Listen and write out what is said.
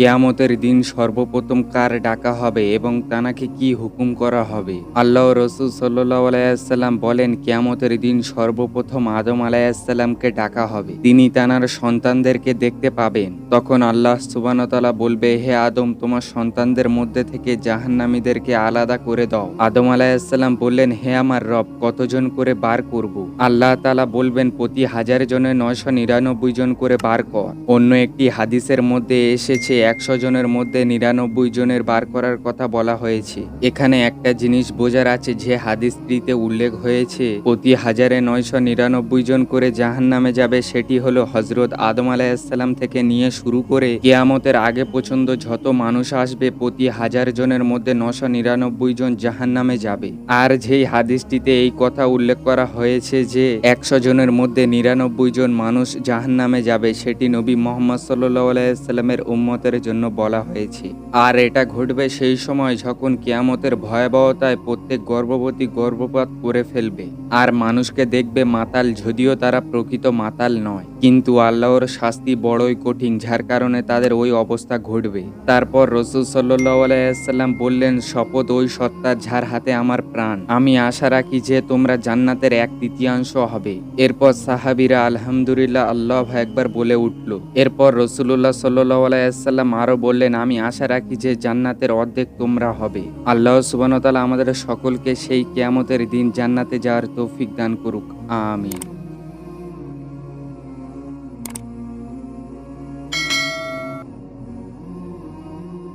কেয়ামতের দিন সর্বপ্রথম কার ডাকা হবে এবং তানাকে কি হুকুম করা হবে? আল্লাহ রসুল সাল্লাহ আলাইসাল্লাম বলেন, কেয়ামতের দিন সর্বপ্রথম আদম আলাইসাল্লামকে ডাকা হবে। তিনি তানার সন্তানদেরকে দেখতে পাবেন। তখন আল্লাহ সুবানতালা বলবে, হে আদম, তোমার সন্তানদের মধ্যে থেকে জাহান্নামীদেরকে আলাদা করে দাও। আদম আলাইসাল্লাম বললেন, হে আমার রব, কতজন করে বার করব? আল্লাহ তালা বলবেন, প্রতি হাজার জনে নয়শো নিরানব্বই জন করে বার কর। অন্য একটি হাদিসের মধ্যে এসেছে একশো জনের মধ্যে নিরানব্বই জনের বার করার কথা বলা হয়েছে। এখানে একটা জিনিস বোঝার আছে যে হাদিসটিতে উল্লেখ হয়েছে, প্রতি হাজারে নয়শো নিরানব্বই জন করে জাহান নামে যাবে, সেটি হলো হজরত আদম আলাইসাল্লাম থেকে নিয়ে শুরু করে কেয়ামতের আগে পছন্দ যত মানুষ আসবে, প্রতি হাজার জনের মধ্যে নশো নিরানব্বই জন জাহান নামে যাবে। আর যেই হাদিসটিতে এই কথা উল্লেখ করা হয়েছে যে একশো জনের মধ্যে নিরানব্বই জন মানুষ জাহান নামে যাবে, সেটি নবী মোহাম্মদ সাল্লাহ আলাইসাল্লামের উম্মতের জন্য বলা হয়েছে। আর এটা ঘটবে সেই সময় যখন কিয়ামতের ভয়াবহতায় প্রত্যেক গর্ভবতী গর্ভপাত করে ফেলবে। আর মানুষকে দেখবে মাতাল, যদিও তারা প্রকৃত মাতাল নয়। কিন্তু আল্লাহর শাস্তি বড়ই কঠিন, যার কারণে তাদের ওই অবস্থা ঘটবে। তারপর রসুল সাল্লাহ বললেন, শপথ ওই সত্তার যার হাতে আমার প্রাণ। আমি আশা রাখি যে তোমরা জান্নাতের এক তৃতীয়াংশ হবে। এরপর সাহাবিরা আলহামদুলিল্লাহ আল্লাহ একবার বলে উঠল। এরপর রসুল্লাহ সাল্লাহ আলাইসাল্লাম আরও বললেন, আমি আশা রাখি যে জান্নাতের অর্ধেক তোমরা হবে। আল্লাহ সুবানতালা আমাদের সকলকে সেই কেয়ামতের দিন জান্নাতে যাওয়ার তৌফিক দান করুক। আমিন।